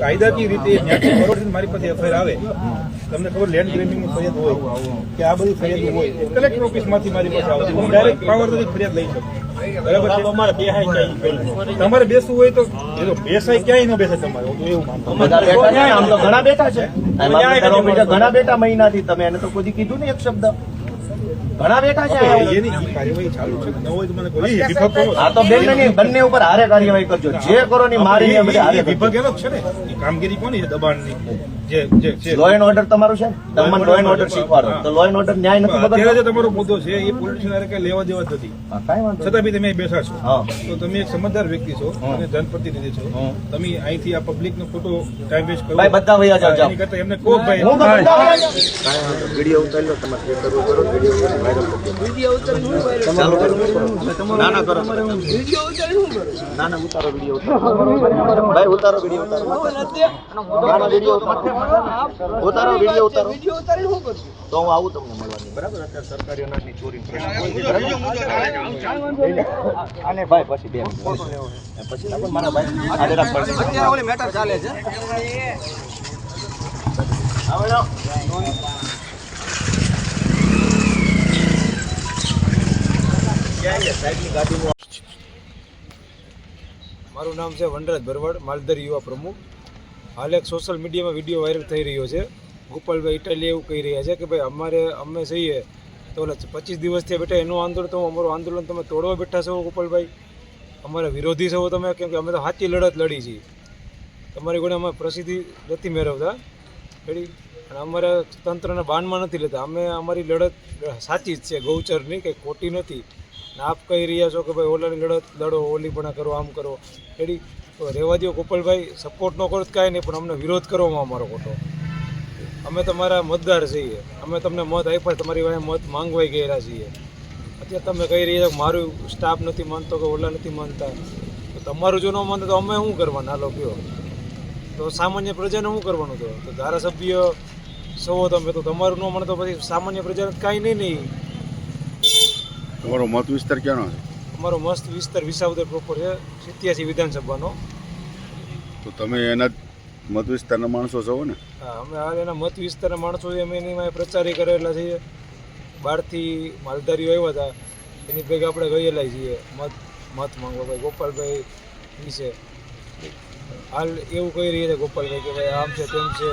કાયદાકીય રીતે જ્યાંથી કરોડથી મારી પાસે એફઆઈઆર આવે. તમને ખબર લેન્ડ ગ્રેમિંગની ફરિયાદ હોય કે આ બધી ફરિયાદ હોય કલેક્ટર ઓફિસમાંથી મારી પાસે આવે. હું ડાયરેક્ટ પાવરથી ફરિયાદ લઈ શકું. બરાબર તમારે બેસવું હોય તો બેસાય ક્યાંય ન બેસે તમારે એવું ઘણા બેઠા છે. ઘણા બેઠા મહિનાથી તમે એને તો કોઈ કીધું નહીં એક શબ્દ. ઘણા બેઠા છે. હવે એની કાર્યવાહી ચાલુ છે. ન હોય તો મને કોઈ વિભાગ કરો આ તો બેન નહીં બંને ઉપર હારે કાર્યવાહી કરજો. જે કરો ની મારી હારે વિભાગ એનો છે ને? કામગીરી કોની છે? દબાણની? જે જે છે લો એન્ડ ઓર્ડર તમારું છે? તમને લો એન્ડ ઓર્ડર શીખવાડો. તો લો એન્ડ ઓર્ડર ન્યાય નથી અત્યારે તમારો મુદ્દો છે એ પોલિટિશિયન હારે કઈ લેવા દેવા જ નથી. હા. છતાં બી તમે બેઠા છો. હા. તો તમે એક સમજદાર વ્યક્તિ છો હા. અને જનપ્રતિનિધિ છો. તમે અહીંથી આ પબ્લિક નો ખોટો ટાઈમ વેસ્ટ કરો બધા વયા એમને કહો ભાઈ હું. વીડિયો ઉતારી લો તમારે કરો વીડિયો વાયરલ કરી ચાલુ કરો. ના ના કરો. ના ના ઉતારો વીડિયો ભાઈ ઉતારો વીડિયો ઉતારો. ના ના વીડિયો ઉતારો. ઉતારો. વીડિયો ઉતારો તો હું આવું તમને મળવાની. બરાબર અત્યારે સરકારી અનાજની ચોરી અને ભાઈ પછી બે પછી મારા ભાઈ. મેટર ચાલે છે. મારું નામ છે વનરાજ ભરવાડ, માલધાર યુવા પ્રમુખ. હાલ એક સોશિયલ મીડિયામાં વીડિયો વાયરલ થઈ રહ્યો છે. ગોપાલભાઈ ઇટાલી એવું કહી રહ્યા છે કે ભાઈ, અમારે, અમે છીએ તો પચીસ દિવસથી બેઠા એનું આંદોલન, તો અમારું આંદોલન તમે તોડવા બેઠા છો ગોપાલભાઈ? અમારા વિરોધી છો તમે, કેમ કે અમે તો સાચી લડત લડી છીએ. તમારી જોડે અમે પ્રસિદ્ધિ નથી મેળવતા. ખેડી અને અમારે તંત્રના બાનમાં નથી લેતા. અમે અમારી લડત સાચી જ છે, ગૌચરની, કંઈ ખોટી નથી. ને આપ કહી રહ્યા છો કે ભાઈ ઓલાની લડત લડો ઓલી પણ કરો, આમ કરો. રેડી તો રહેવા દો ગોપાલભાઈ સપોર્ટ ન કરો કાંઈ નહીં, પણ અમને વિરોધ કરવામાં અમારો ખોટો. અમે તમારા મતદાર છીએ. અમે તમને મત આપ્યા, તમારી વાંહે મત માંગવાઈ ગયેલા છીએ. અત્યારે તમે કહી રહ્યા છો મારું સ્ટાફ નથી માનતો કે ઓલા નથી માનતા. તો તમારું જો ન માનતા તો અમે શું કરવાના? આ લોકો તો સામાન્ય પ્રજાને શું કરવાનું તો ધારાસભ્ય સૌ તમે, તો તમારું ન માને પછી સામાન્ય પ્રજાને કાંઈ નહીં નહીં તમારો મત વિસ્તાર ક્યાંનો છે? અમારો મસ્ત વિસ્તાર વિસાવદર પ્રોપર છે સિત્યાસી વિધાનસભાનો. તો તમે એના જ મત વિસ્તારના માણસો છો ને? હા અમે હાલ એના મત વિસ્તારના માણસો છે અમે એની માં પ્રચારી કરેલા છીએ. બહારથી માલધારીઓ આવ્યા હતા એની ભેગા આપણે ગયેલા છીએ મત મત માંગવા. ભાઈ ગોપાલભાઈ વિશે હાલ એવું કહી રહ્યા છે ગોપાલભાઈ કે ભાઈ આમ છે તેમ છે.